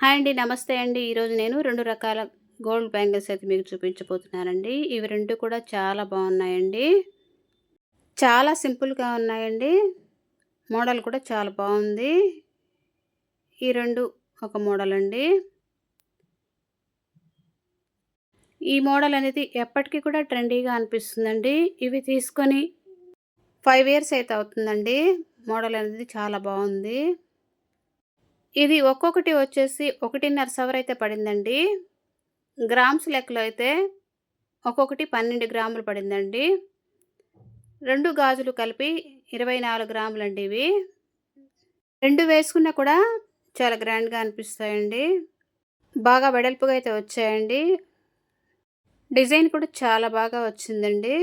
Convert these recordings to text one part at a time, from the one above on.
Hi అండి నమస్తే అండి. ఈరోజు నేను రెండు రకాల గోల్డ్ బ్యాంగిల్స్ అయితే మీకు చూపించబోతున్నానండి. ఇవి రెండు కూడా చాలా బాగున్నాయండి. చాలా సింపుల్గా ఉన్నాయండి. మోడల్ కూడా చాలా బాగుంది. ఈ రెండు ఒక మోడల్ అండి. ఈ మోడల్ అనేది ఎప్పటికీ కూడా ట్రెండీగా అనిపిస్తుందండి. ఇవి తీసుకొని ఫైవ్ ఇయర్స్ అయితే అవుతుందండి. మోడల్ అనేది చాలా బాగుంది. ఇది ఒక్కొక్కటి వచ్చేసి ఒకటిన్నర సవర్ అయితే పడిందండి. గ్రామ్స్ లెక్కలో అయితే ఒక్కొక్కటి పన్నెండు గ్రాములు పడిందండి. రెండు గాజులు కలిపి ఇరవై నాలుగు గ్రాములండి ఇవి. రెండు వేసుకున్నా కూడా చాలా గ్రాండ్గా అనిపిస్తాయండి. బాగా వెడల్పుగా అయితే వచ్చాయండి. డిజైన్ కూడా చాలా బాగా వచ్చిందండి.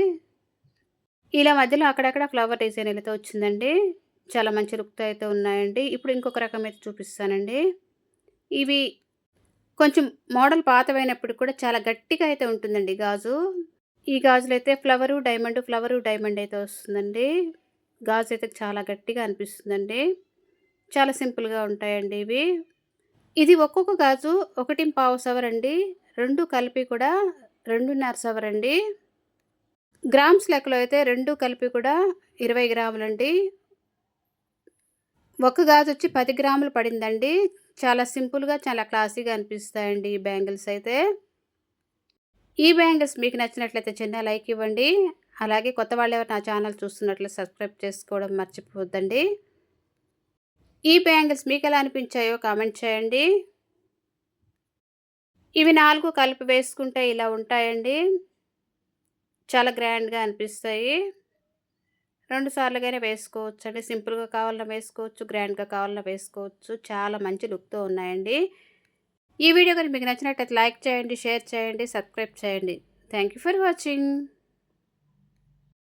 ఇలా మధ్యలో అక్కడక్కడ ఫ్లవర్ డిజైన్ అయితే వచ్చిందండి. చాలా మంచి లుక్తో అయితే ఉన్నాయండి. ఇప్పుడు ఇంకొక రకం అయితే చూపిస్తానండి. ఇవి కొంచెం మోడల్ పాతమైనప్పటికి కూడా చాలా గట్టిగా అయితే ఉంటుందండి గాజు. ఈ గాజులు అయితే ఫ్లవరు డైమండ్ ఫ్లవరు డైమండ్ అయితే వస్తుందండి. గాజు అయితే చాలా గట్టిగా అనిపిస్తుందండి. చాలా సింపుల్గా ఉంటాయండి ఇవి. ఇది ఒక్కొక్క గాజు ఒకటి పావు సవర్ అండి రెండు కలిపి కూడా రెండున్నర సవర్ అండి గ్రామ్స్ లెక్కలో అయితే రెండు కలిపి కూడా ఇరవై గ్రాములండి. ఒక గాజు వచ్చి పది గ్రాములు పడిందండి. చాలా సింపుల్గా చాలా క్లాసీగా అనిపిస్తాయండి ఈ బ్యాంగిల్స్ అయితే. ఈ బ్యాంగిల్స్ మీకు నచ్చినట్లయితే చిన్న లైక్ ఇవ్వండి. అలాగే కొత్త వాళ్ళు ఎవరు నా ఛానల్ చూస్తున్నట్లు సబ్స్క్రైబ్ చేసుకోవడం మర్చిపోవద్దండి. ఈ బ్యాంగిల్స్ మీకు ఎలా అనిపించాయో కామెంట్ చేయండి. ఇవి నాలుగు కలిపి వేసుకుంటే ఇలా ఉంటాయండి. చాలా గ్రాండ్గా అనిపిస్తాయి. రెండు సార్లుగానే వేసుకోవచ్చు అండి సింపుల్గా కావాలన్నా వేసుకోవచ్చు గ్రాండ్గా కావాలన్నా వేసుకోవచ్చు. చాలా మంచి లుక్తో ఉన్నాయండి. ఈ వీడియో కానీ మీకు నచ్చినట్టయితే లైక్ చేయండి షేర్ చేయండి సబ్స్క్రైబ్ చేయండి. Thank for watching.